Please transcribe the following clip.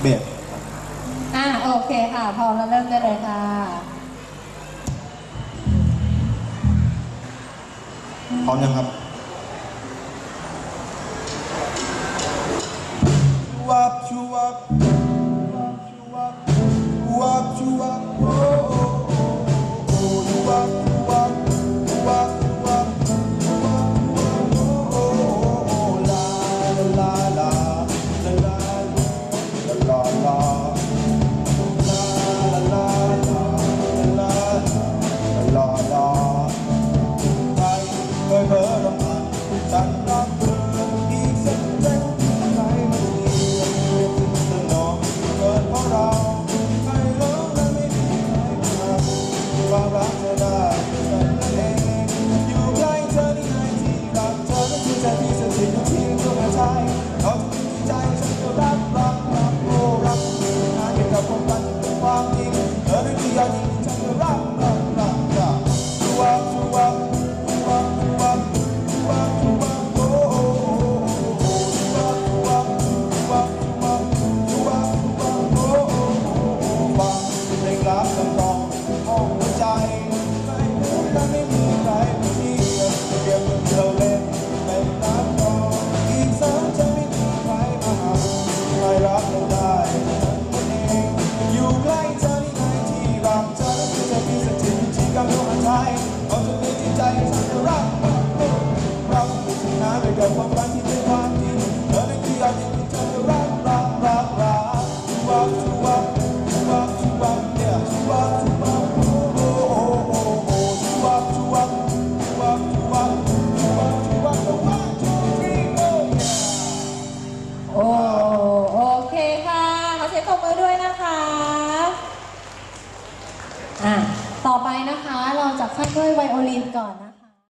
เบสอ่าโอเคค่ะ พร้อมแล้วเริ่มได้เลยค่ะ พร้อมยังครับ time. Time. Ultimate time. Time to rock. อะต่อไปนะคะเราจะค่อยๆไวโอลินก่อนนะ